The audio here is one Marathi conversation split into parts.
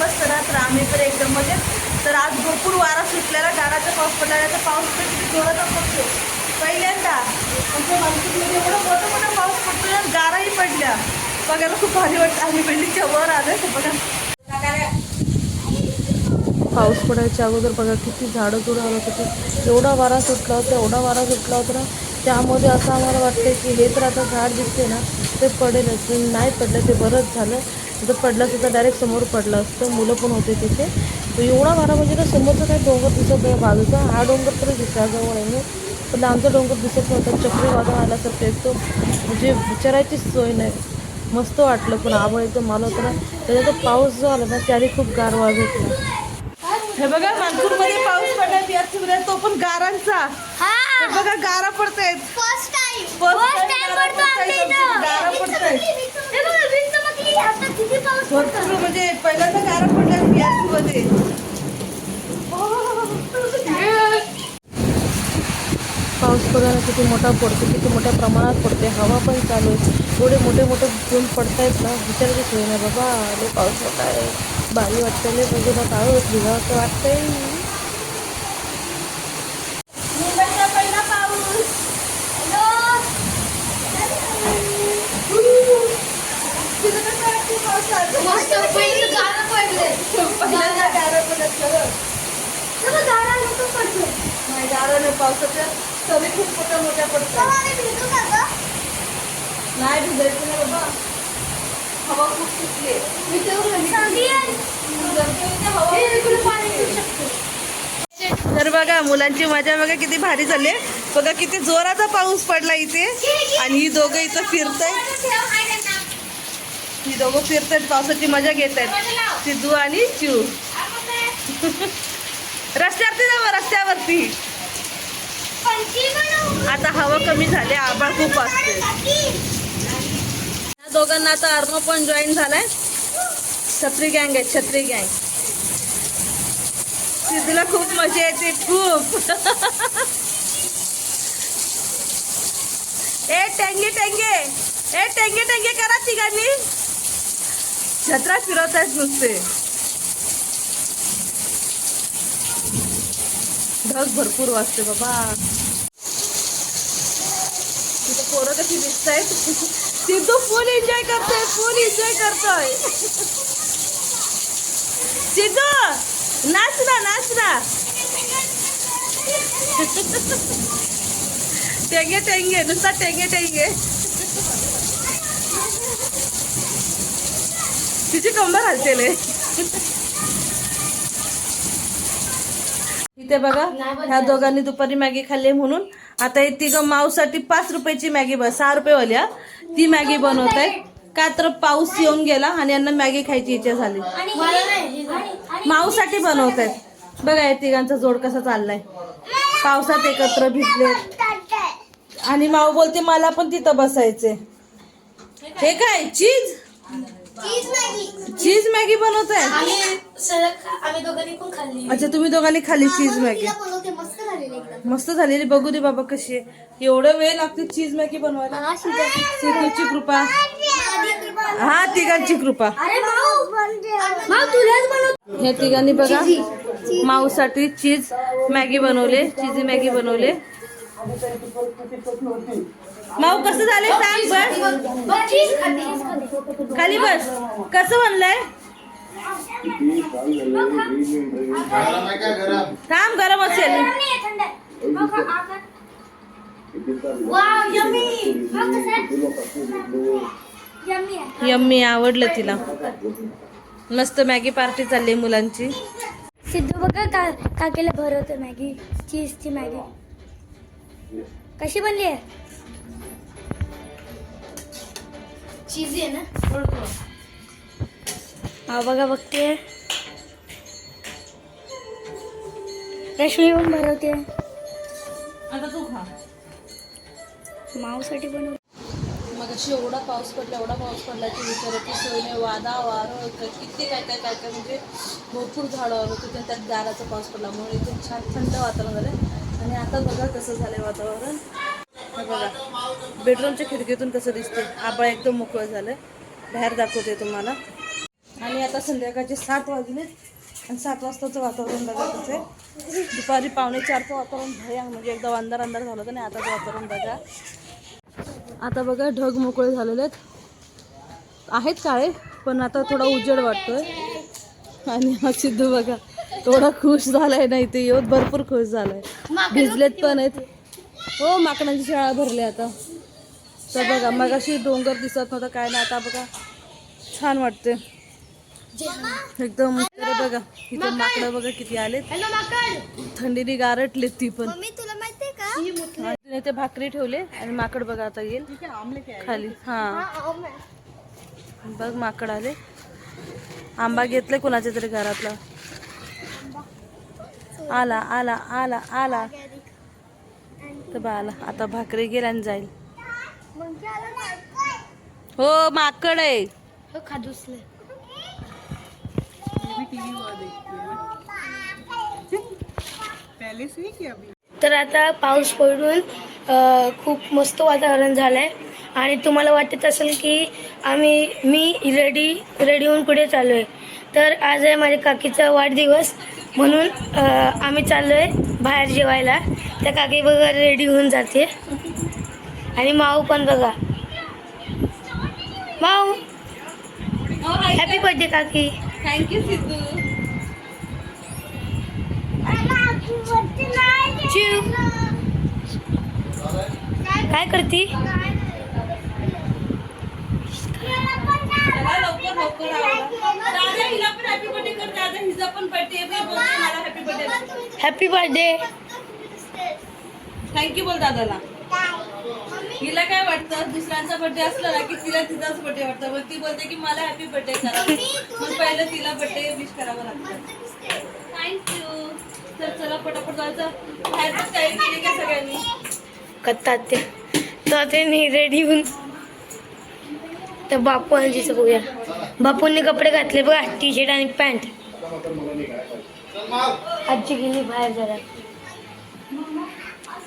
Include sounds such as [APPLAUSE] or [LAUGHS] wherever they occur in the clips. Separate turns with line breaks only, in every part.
मस्त ना तर आम्ही पण एकदम मजेत तर आज भरपूर वारा सुटलेला. गाराचा पाऊस पडला तर पाऊस पण किती जोराचा पडतो पहिल्यांदा. आमच्या मार्केटमध्ये एवढा मोठा मोठा पाऊस पडतो आणि गाराही पडल्या. बघायला खूप भारी वाटतं. आम्ही बिल्डिंगच्या वर आलं तर बघा. पाऊस पडायच्या अगोदर बघा किती झाडं जुडं आलं होतं. एवढा वारा सुटला होता एवढा वारा सुटला होता ना. त्यामध्ये असं आम्हाला वाटतं की हे तर आता झाड दिसते ना ते पडेलच. नाही पडलं ते बरंच झालं. जर पडलं असतं तर डायरेक्ट समोर पडलं असतं. मुलं पण होते तिथे. तर एवढा वारा म्हणजे ना समोरचा काही डोंगर दिसत नाही बाजूचा. हा डोंगर तरी दिसाजवळ आहे. ना पण आमचा डोंगर दिसत नव्हता. चक्रीवादळ आल्यासारखं येतो म्हणजे विचारायचीच सोय नाही. मस्त वाटलं पण आबळ एकदम मला होतं ना. त्याच्यात पाऊस जो आला ना त्याने खूप गारवा घेतला. हे बघा नागपूरमध्ये पाऊस बियात तो पण गारांचा.
हा.
हे बघा गारा पडतायत.
First time
First
first
time
time
गारा
पडतो आमच्या
पडतायत,
बघा
भरपूर म्हणजे पहिल्यांदा गारा पडल्या पाऊस बघायला किती मोठा पडतो किती मोठ्या प्रमाणात पडते हवा पण चालू आहे. एवढे मोठे मोठे गुण पडतायत ना विचारायची सोय नाही बाबा लय पाऊस मोठा आहे भारी वाटतं म्हणजे ना पाऊस भिगा असं वाटतंय
मुंबईचा पहिला पाऊस मस्त पहिलं गाणं पडलंय
गारा पडत खरं
तेव्हा गाणं नको पडतो
नाही पावसाच्या सरी खूप मोठ्या मोठ्या पडतात? नाही भिजायचं नाही बाबा. हवा खूप सुटली मी.
हे.
तर बघा मुलांची मजा बघा किती भारी झाली बघा किती जोराचा पाऊस पडला इथे. आणि ही दोघं इथं फिरतायत. ही दोघं फिरतायत पावसाची मजा घेत आहेत सिद्धू आणि चिऊ. [LAUGHS] रस्त्यावरती जावं रस्त्यावरती. आता हवा कमी झाली आभाळ खूप असते. या दोघांना आता अर्मा पण जॉईन झालाय. छत्री गँग आहे छत्री गँग सिद्धूला खूप मजा येते खूप. [LAUGHS] ए टेंगे टेंगे. ए टेंगे टेंगे करा तिघांनी. छत्रा फिरवत नुसते. ढग भरपूर वाजते बाबा. तिथं पोरं कशी दिसत आहेत सिद्धू फुल एन्जॉय करतोय फुल एन्जॉय करतोय. सिद्धू नाच ना नाच ना टेंगे टेंगे नुसता टेंगे टेंगे. तिची कंबर हलतेले. इथे बघा. ह्या दोघांनी दुपारी मॅगी खाल्ली म्हणून. आता हे तिघं माऊसाठी पाच रुपयाची मॅगी बस सहा रुपये वाली हा. ती मॅगी बनवत आहेत. का तर पाऊस येऊन गेला आणि यांना मॅगी खायची इच्छा झाली. माऊसाठी बनवत आहेत. बघा या तिघांचा जोड कसा चाललाय. पावसात एकत्र भिजलेत आणि माऊ बोलते मला पण तिथं बसायचे हे काय चीज?
Cheese Maggi.
चीज मॅगी बनवत आहे
आम्ही सलग आम्ही दोघांनी पण खाल्ली.
अच्छा तुम्ही दोघांनी खाली चीज मॅगी
बनवते मस्त झालेली एकदम.
मस्त झालेली बघू दे बाबा कशी आहे. एवढं वेळ लागते चीज मॅगी बनवायला?
हा.
सिद्धूची कृपा. हा तिघांची कृपा. ह्या तिघांनी बघा. माऊसाठी चीज मॅगी बनवले चीजी मॅगी बनवले. माऊ कसं झाले सांग बस. खाली बस. कसं बनलंय? थांब गरम असेल. यम्मी आवडलं तिला. मस्त मॅगी पार्टी चालली मुलांची.
सिद्धू बघा का काकीला भरवतो मॅगी. चीजची मॅगी. कशी बनली आहे? चीजी आहे ना? हा बघा बघते. रश्मी पण भरवते
आता तू खा.
माऊसाठी बनव
मग अशी एवढा पाऊस पडला एवढा पाऊस पडला की विचारायची सोय नाही. वादा वारं किती काय काय काय काय म्हणजे भरपूर झाडं होते. त्यात गाराचा पाऊस पडला. म्हणून इथे छान थंड वातावरण झालं. आणि आता बघा कसं झालंय वातावरण. हे बघा. बेडरूमच्या खिडकीतून कसं दिसते आबाळ एकदम मोकळं झालं बाहेर दाखवते तुम्हाला. आणि आता संध्याकाळचे सात वाजले आणि सात वाजताचं वातावरण बघा कसं आहे दुपारी पावणे चारचं वातावरण भया म्हणजे एकदम अंधार अंधार झालं होतं नाही आताचं वातावरण बघा. आता बघा ढग मोकळे झालेले आहेत. आहेत काळे पण आता थोडा उजेड वाटतोय. आणि हा सिद्धू बघा थोडा खुश झालाय नाही ते येऊन भरपूर खुश झालाय. भिजलेत पण आहेत. हो माकडांची शाळा भरली आता. तर बघा मग अशी डोंगर दिसत नव्हतं काय नाही आता बघा छान वाटते एकदम बघा इथं माकडं बघा किती
माकड.
थंडीने गारटलेत ती पण.
मम्मी तुला माहितीये का?
आणि ते भाकरी ठेवले आणि माकड बघा आता येईल. खाली हा. बघ माकड आले. आंबा घेतले कोणाच्या तरी घरातला. आला आला आला आला. तर बा आला आता भाकरी गेला आणि जाईल. हो माकड आहे.
खादुसले. तर आता पाऊस पडून अ, खूप मस्त वातावरण झालंय. आणि तुम्हाला वाटत असेल की आम्ही मी रेडी रेडी होऊन पुढे चाललो आहे तर आज आहे माझ्या काकीचा वाढदिवस. म्हणून आम्ही चाललो आहे बाहेर जेवायला. त्या काकी बघा रेडी होऊन जाते आणि माऊ पण बघा. माऊ हॅपी बर्थडे काकी.
थँक्यू
काय करती?
चला लवकर लवकर. दादा हिला पण हॅपी बर्थडे कर. दादा हिचा पण बर्थडे बोलते मला happy birthday
happy birthday
thank you बोल दादाला. हिला काय वाटतं? दुसऱ्यांचा बर्थडे असला ना की तिला तिचाच बर्थडे वाटतं? मग ती बोलते की मला हॅपी बर्थडे करा. मग पहिलं तिला बर्थडे विश करावं लागतं. थँक्यू तर चला पटापट जायचं. बाहेर पण काही केली का सगळ्यांनी?
करतात ते रेडी होऊन तर बापू आजीचं बघूया. बापूंनी कपडे घातले बघा टी शर्ट आणि पॅन्ट आजी गेली बाहेर जरा.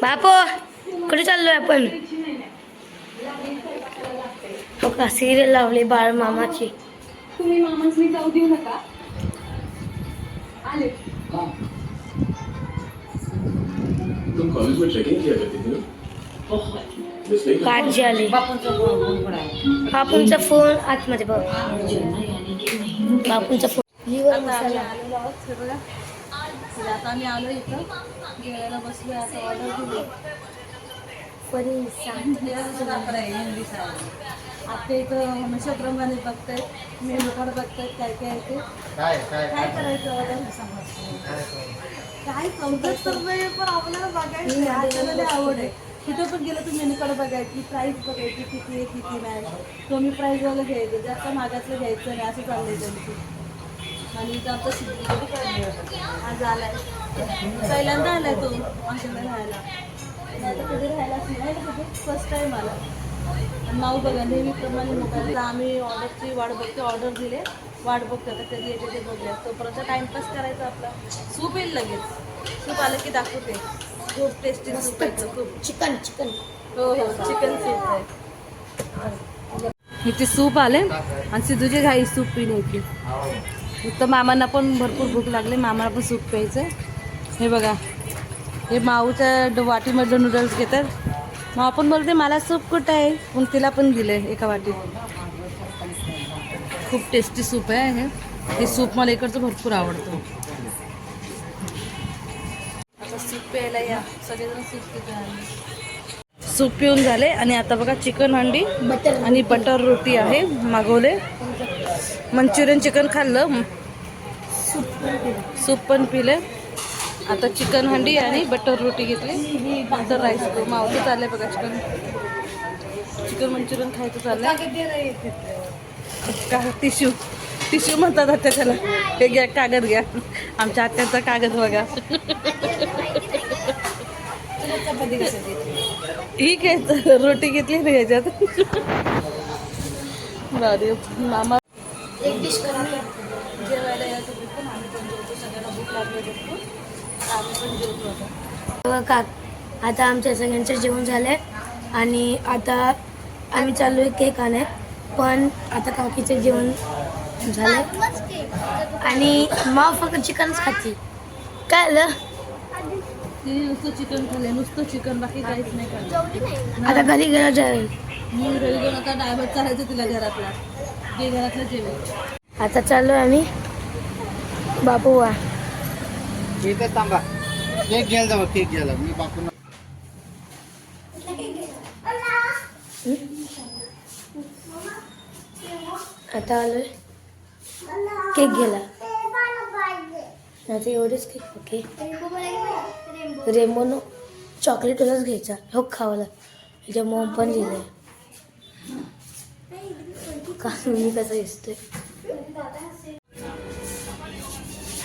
बापू कुठे चाललोय आपण? हो का सिरियल लावली बाळ मामाची.
तुम्ही मामासनी जाऊ देऊ नका. आले.
तुम कॉलेज में ट्रैकिंग किया करती थी ना?
काळजी आली. बापूंचा फोन आतमध्ये बघ. बापूंचा फोन लिव्हर
आता आम्ही
मसाला.
आलेलो आहोत हे बघा तर आता आम्ही आलो इथं. जेवायला बसलो आता ऑर्डर दिली आता इथं हमेशाप्रमाणे बघतायत मेनूकडे बघतायत काय काय आहे ते. काय करायचं ऑर्डर काय समजत तर नाही पण आपल्याला बघायचं आवड आहे. तिथं पण गेलं तर मेनूकडे बघायची प्राईस बघायची किती आहे किती नाही. कमी प्राईजवालं घ्यायचं जास्त मागातलं घ्यायचं नाही असं चाललंय त्यांचं. आणि इथं आमचा सिद्धी आज आलाय. पहिल्यांदा आलाय तो आमच्याकडे राहायला. नाही आता कधी राहायला असं नाही कधी फर्स्ट टाईम आला. आणि नाव बघा नेहमीप्रमाणे मोबाईल आम्ही ऑर्डरची वाट बघते ऑर्डर दिले वाट बघते. आता कधी येते ते बघूया. तोपर्यंत टाइमपास करायचा आपला. सूप येईल लगेच. सूप आलं की दाखवते. खूप टेस्टी सूप आहे खूप.
Chicken chicken.
हो हो चिकन सूप आहे. इथे सूप आले आणि सिद्धूची घाई सूप पिण्याची इथं मामांना पण भरपूर भूक लागली. मामाला पण सूप प्यायचं हे बघा. हे माऊच्या वाटीमधलं नूडल्स घेतात. मग आपण बोलते मला सूप कुठं आहे? मग तिला पण दिले एका वाटीत खूप टेस्टी सूप आहे हे. हे सूप मला इकडचं भरपूर आवडतं. आता सूप प्यायला या. सगळेजण सूप सूप पिऊन झाले आणि आता बघा चिकन हंडी आणि बटर रोटी आहे मागवले. मंचुरियन चिकन खाल्लं. सूप पण पिले. आता चिकन हंडी आणि बटर रोटी घेतली. बटर राईस मावलं चाललंय बघा चिकन. चिकन मंचुरियन खायचं चाललंय. का? टिश्यू. टिश्यू म्हणतात आता त्याला. हे घ्या कागद घ्या. आमच्या आत्याचा कागद बघा. ही घ्यायचं रोटी घेतली ना ह्याच्यात. भारी मामा.
एक डिश
जेवायला यायचं भरपूर आम्ही पण जेवतो सगळ्यांना भूक लागली भरपूर आम्ही पण जेवतो आता.
बघा काक आता आमच्या सगळ्यांचं जेवण झालंय आणि आता आम्ही चाललो आहे केक आणायत पण आता काकीचं जेवण झालं आणि माव फक्त चिकनच खाते. काय आलं?
तिने नुसतं चिकन खाल्ले नुसतं चिकन बाकी काहीच नाही खाल्लं.
आता घरी गेलं जाईल
मी घरी घेऊन आता डायवर चालायचं तिला घरातला. ते घरातलं जेवण
आता चाललो आम्ही. बापू वा.
इथं थांबा. केक घ्यायला जाऊ केक घ्यायला. मी बापूंना
आता आलोय. केक गेला आता एवढेच केक ओके? रेमोनो चॉकलेटवालाच घ्यायचा. हो खावाला. त्याच्या मॉम पण लिहिलंय का मी कसं दिसतोय?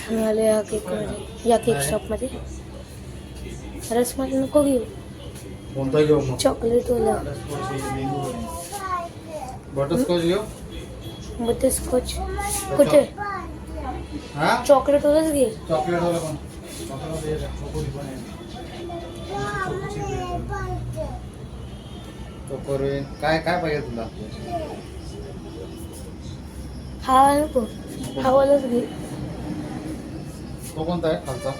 आम्ही आलो या केकमध्ये या केक शॉपमध्ये रसमालाई नको घेऊ.
मग?
चॉकलेटवाला
बटरस्कॉच घेऊ?
बटरस्कॉच कुठे?
हा?
चॉकलेटवालाच घे.
चॉकलेट वाला पण चोकोरीन काय काय पाहिजे तुला?
हा नको. हा वालाच घे.
तो कोणता आहे? खालचा.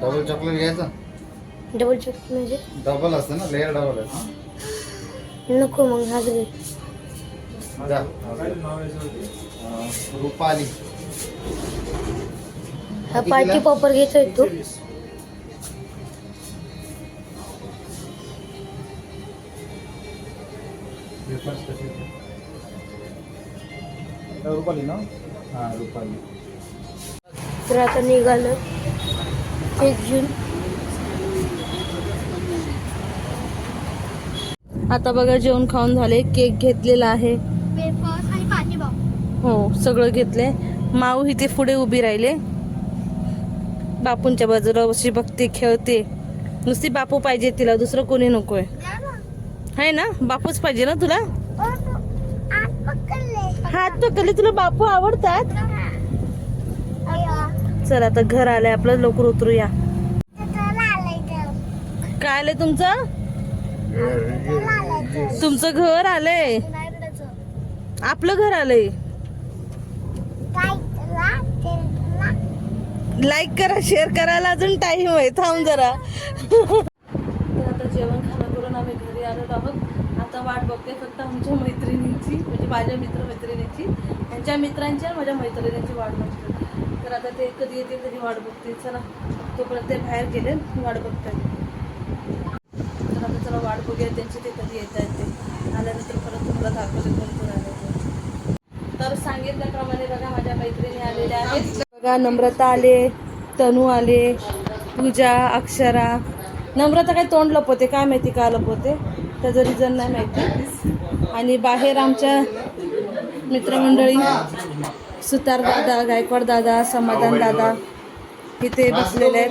डबल चॉकलेट घ्यायचा?
डबल चॉकलेट म्हणजे?
डबल असतं ना लेअर डबल आहे
नको मग हाच घे.
जा. रुपाली.
हा पार्टी पॉपर घेतोय तू.
रुपाली ना? हां रुपाली.
तर आता निघालं. एक जून.
आता बघा जेवण खाऊन झाले. केक घेतलेला आहे. हो सगळं घेतलंय. माऊ इथे पुढे उभी राहिले. बापूंच्या बाजूला अशी बघते खेळते. नुसती बापू पाहिजे तिला दुसरं कोणी नकोय. आहे ना? बापूच पाहिजे ना तुला? हात पकडले. तुला बापू आवडतात? चल आता घर आलंय आपलं. लवकर उतरूया काय आलंय तुमचं? तुमचं घर आलंय. आपलं घर आलंय. लाईक करा शेअर करायला अजून टाइम आहे. थांब जरा. तर आता जेवण खाणं करून आम्ही घरी आलो आहोत. आता वाट बघते फक्त आमच्या मैत्रिणींची म्हणजे माझ्या मित्र मैत्रिणींची त्यांच्या मित्रांची आणि माझ्या मैत्रिणींची वाट बघते. तर आता ते कधी येतील कधी वाट बघते चला तोपर्यंत ते बाहेर गेले वाट बघतात तर आता चला वाट बघूया. त्यांची ते कधी येत आहेत ते. आल्यानंतर परत तुम्हाला दाखवले कोण कोण आले. तर सांगितल्याप्रमाणे बघा माझ्या मैत्रिणी आलेल्या आहेत. बघा नम्रता आले तनू आले पूजा अक्षरा. नम्रता काय तोंड लपवते काय माहिती का लपवते? त्याचं रिझन नाही माहिती. आणि बाहेर आमच्या मित्रमंडळी सुतार दादा गायकवाड दादा समाधान दादा इथे बसलेले आहेत.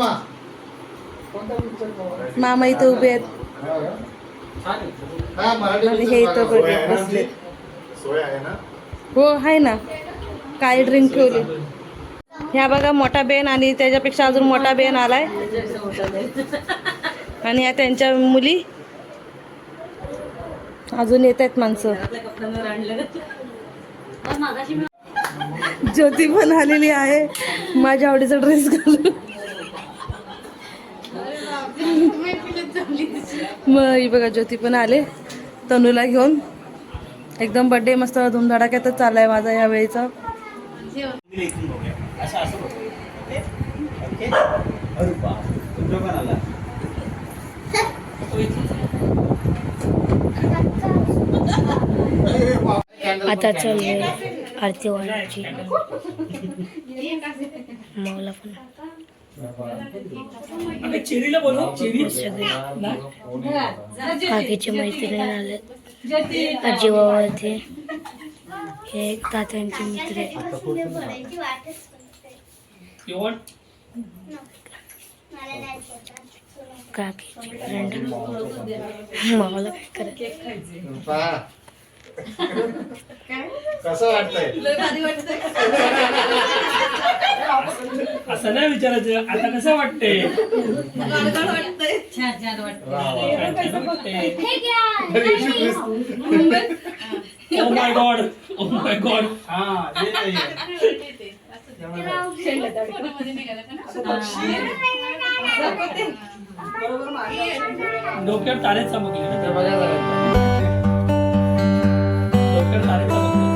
मामा इथे उभे आहेत.
हा
इथं बसले.
सोय आहे ना?
हो आहे ना. काय ड्रिंक ठेवली. ह्या बघा मोठा बेन आणि त्याच्यापेक्षा अजून मोठा बेन आलाय. आणि या त्यांच्या मुली. अजून येत आहेत माणसं. ज्योती पण आलेली आहे. माझ्या आवडीचा ड्रेस घालून. मग बघा ज्योती पण आले. तनूला घेऊन. एकदम बर्थडे मस्त धुमधडाक्यातच चाललाय माझा या वेळेचा.
आता चाललोय आरती वाढायची. मावला पण. सगळे काकीचे मैत्रिणी आले आजी बाबा ते हे तात्यांचे मित्र आहे. काकीचे फ्रेंड मावला काय करायचं?
कसं वाटतंय
असं नाही विचारायचं. आता कसं वाटतंय. छान वाटतंय. Oh my God oh my God
हा ये, ये, ये.
डोक्यावर तारे चमकले ना.
ते
तेव्हा.
बघायला लागेल.
डोक्यावर तारे चमकले.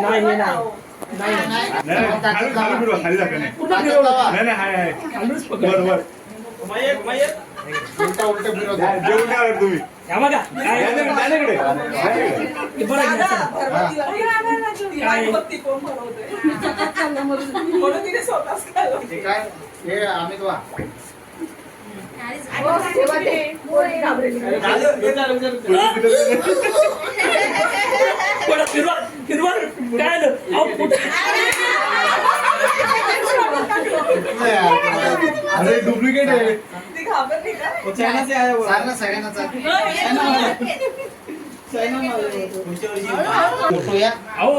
नाही, नाही, नाही,
नाही,
हे काय?
हे अमित वा.
फिरवा फिरवा काय
अरे डुप्लिकेट आहे
सगळ्यांना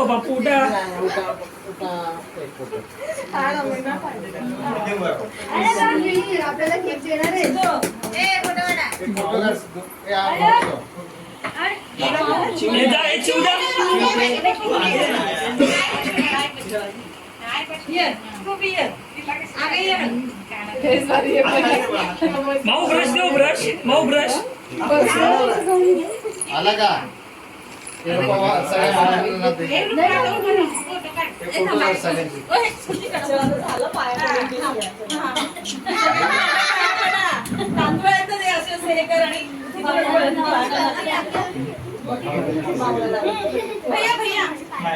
बापू उठा
उलटा उलटा एक फोटो
आपल्याला केक देणार आहे
माऊ ब्रश देऊ ब्रश? माऊ ब्रश?
आला का लोकं वा- सगळ्या महाराष्ट्राला दे. हे फोटो काढ सगळ्यांचे. हा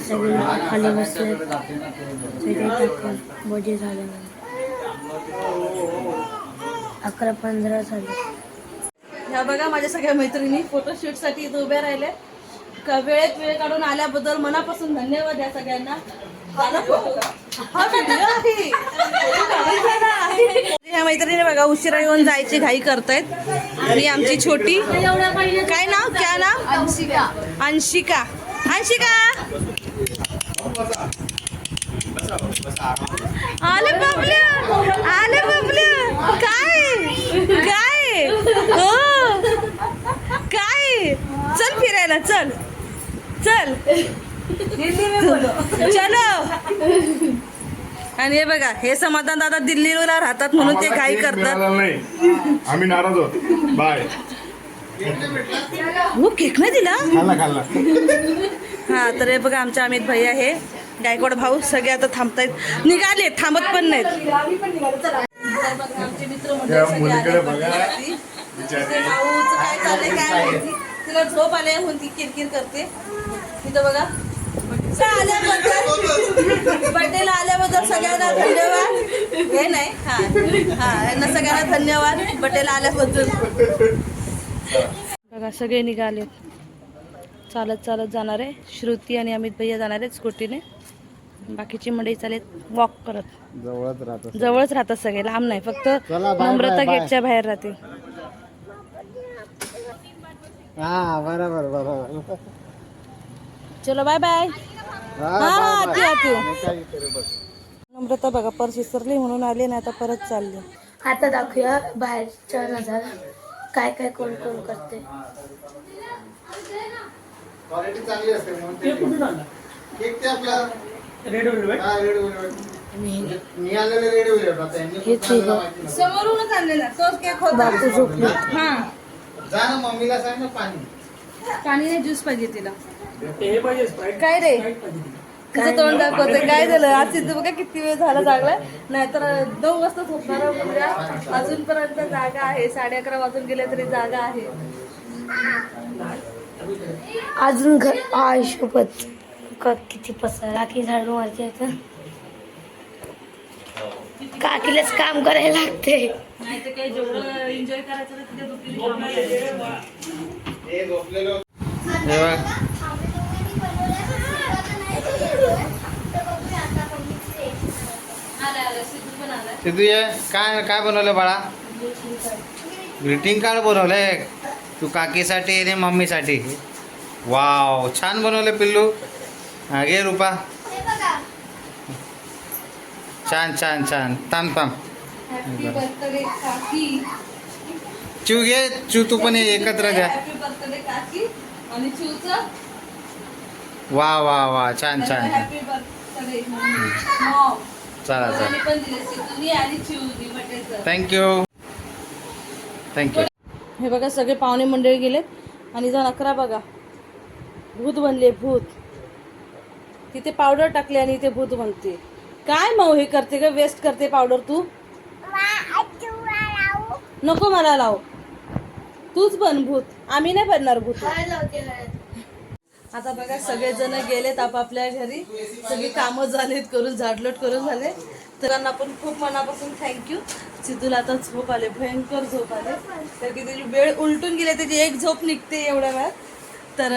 सगळे खाली बसले झाल्यानंतर अकरा पंधरा झाले
ह्या बघा माझ्या सगळ्या मैत्रिणी फोटोशूटसाठी इथं उभ्या राहिले क- वेळेत वेळ काढून आल्याबद्दल मनापासून धन्यवाद या सगळ्यांना
ह्या मैत्रिणी बघा उशिरा येऊन जायची घाई करतायत. आणि आमची छोटी. काय नाव? क्या नाव?
अंशिका.
अंशिका. अंशिका! आले बबल्या! आले बबल्या! काय? काय? हो. काय? चल फिरायला चल. चल. चलो. आणि हे बघा हे समाधान दादा दिल्लीला राहतात म्हणून ते
केक
करतात.
नाही. आम्ही नाराज आहोत. बाय
हो केक नाही दिला?
खाल्ला खाल्ला.
हा तर हे बघा आमचे अमित भैया हे गायकवाड भाऊ सगळे आता थांबतायत. निघाले थांबत पण नाहीत. आमचे मित्र
त्या मुलीकडे बघा. बिचारी
भाऊचं काय चाललंय काय माहिती? तिला झोप आले म्हणून ती किरकिर करते. तिथं बघा. आल्याबद्दल बर्थडेला आल्याबद्दल सगळ्यांना धन्यवाद. हे नाही हा हा यांना सगळ्यांना धन्यवाद बर्थडेला आल्याबद्दल. बघा सगळे निघाले. चालत चालत जाणार. आहे श्रुती आणि अमित भैया जाणार आहेत स्कूटीने. बाकीची मंडळी चालेत वॉक करत.
जवळच राहतो
जवळच राहतात सगळे लांब नाही फक्त नम्रता गेटच्या बाहेर राहते
हा बरोबर बरोबर.
चलो बाय बाय हा हा आती नम्रता बघा पर्स विसरली म्हणून आली ना आता परत चालली.
आता दाखवूया बाहेरच्या नजारा. काय काय कोण कोण करते.
क्वालिटी चांगली असते म्हणून ते
ते कुठून आणला?
केक ते आपला
रेड वेल्वेट
हा रेड वेल्वेट मी आणलेले रेड वेल्वेट आता यांनी
हे
खूप चांगलं
तिघं.
माहिती नव्हतं.
समोरूनच आणलेला तोच केक होता.
बापू झोपली.
हा.
जा ना मम्मीला सांग ना पाणी.
पाणी नाही ज्यूस पाहिजे तिला.
ते हे पाहिजे स्प्राईट
काय रे. तुझं तोंड दाखवते काय झालं? आज तिथं बघा किती वेळ झाला जागला नाहीतर नऊ वाजता झोपणार अजूनपर्यंत जागा आहे. साडे अकरा वाजून गेले तरी जागा आहे.
अजून घर आय शपथ क- किती पसारा की झाडू मारते आता काकीलाच काम करायला लागते
एन्जॉय करायचं ना तिथे दुसरी कामं करायची.
हे झोपलेलो
आलं, आलं, सिद्धू
ये काय काय बनवलं बाळा? ग्रीटिंग कार्ड बनवलंय. तू काकीसाठी आणि मम्मीसाठी. वाव छान बनवलं पिल्लू. हा, घे रुपा. छान छान छान. थांब थांब. चिव घे चिव तू पण एकत्र घ्या. वा वा वा छान छान
हॅपी बर्थडे मॉम
चला चला. थँक्यू थँक्यू
हे बघा सगळे पाहुणे मंडळी गेले आणि जण अकरा बघा. भूत बनले भूत. तिथे पावडर टाकले आणि इथे भूत बनते. काय मग हे करते का वेस्ट करते पावडर तू? नको मला लाव. तूच बन भूत. आम्ही नाही बनणार भूत. आता बघा सगळेजण गेलेत आपापल्या घरी. सगळी कामं झालीत करून झाडलोट करून झाले. तर पण खूप मनापासून थँक्यू सिद्धूला आता झोप आले भयंकर झोप आले. तर की त्याची वेळ उलटून गेली त्याची एक झोप निघते एवढ्या वेळात. तर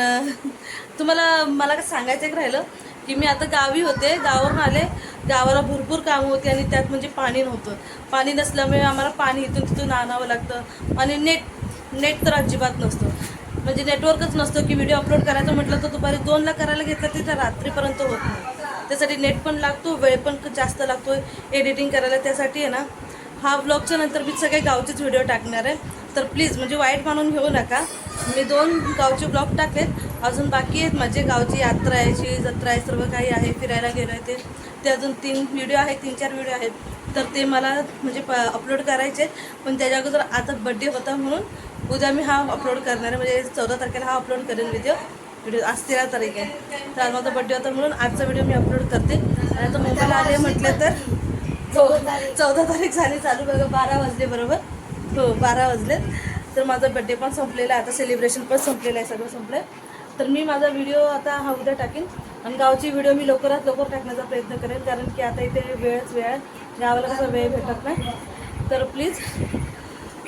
तुम्हाला मला काय सांगायचं एक राहिलं की मी आता गावी होते गावावरून आले. गावाला भरपूर कामं होती आणि त्यात म्हणजे पाणी नव्हतं. पाणी नसल्यामुळे आम्हाला पाणी इथून तिथून आणावं लागतं. आणि नेट नेट तर अजिबात नसतं. म्हणजे नेटवर्कच नसतो की व्हिडिओ अपलोड करायचं म्हटलं तर दुपारी दोनला करायला घेतलं तिथं रात्रीपर्यंत होत नाही. त्यासाठी नेट पण लागतो वेळ पण जास्त लागतो एडिटिंग करायला. त्यासाठी आहे ना हा ब्लॉगच्या नंतर मी सगळे गावचेच व्हिडिओ टाकणार आहे. तर प्लीज म्हणजे वाईट मानून घेऊ नका. मी दोन गावचे ब्लॉग टाकलेत. अजून बाकी आहेत माझे गावची यात्रा आहे जत्रा आहे सर्व काही आहे फिरायला गेलो आहे ते. ते अजून तीन व्हिडिओ आहेत तीन चार व्हिडिओ आहेत. तर ते मला म्हणजे प अपलोड करायचे पण त्याच्या अगोदर आता बड्डे होता म्हणून उद्या मी हा अपलोड करणार आहे. म्हणजे चौदा तारखेला हा अपलोड करेन व्हिडिओ व्हिडिओ आज तेरा तारीख आहे. तर आज माझा बड्डे होता म्हणून आजचा व्हिडिओ मी अपलोड करते. आणि आता मुंबईला आले म्हटलं तर चौदा तारीख झाली. चालू बघा बारा वाजले बरोबर. हो बारा वाजले. तर माझा बड्डे पण संपलेला आहे. आता सेलिब्रेशन पण संपलेलं आहे. सगळं संपलं तर मी माझा व्हिडिओ आता हा उद्या टाकेन. आणि गावची व्हिडिओ मी लवकरात लवकर टाकण्याचा प्रयत्न करेन. कारण की आता इथे वेळच वेळ आहे. गावाला कसा वेळ भेटत नाही. तर प्लीज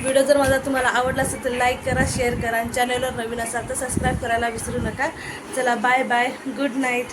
व्हिडिओ जर माझा तुम्हाला आवडला असेल तर लाईक करा शेअर करा आणि चॅनलवर नवीन असाल तर सबस्क्राईब करायला विसरू नका. चला बाय बाय. Good night.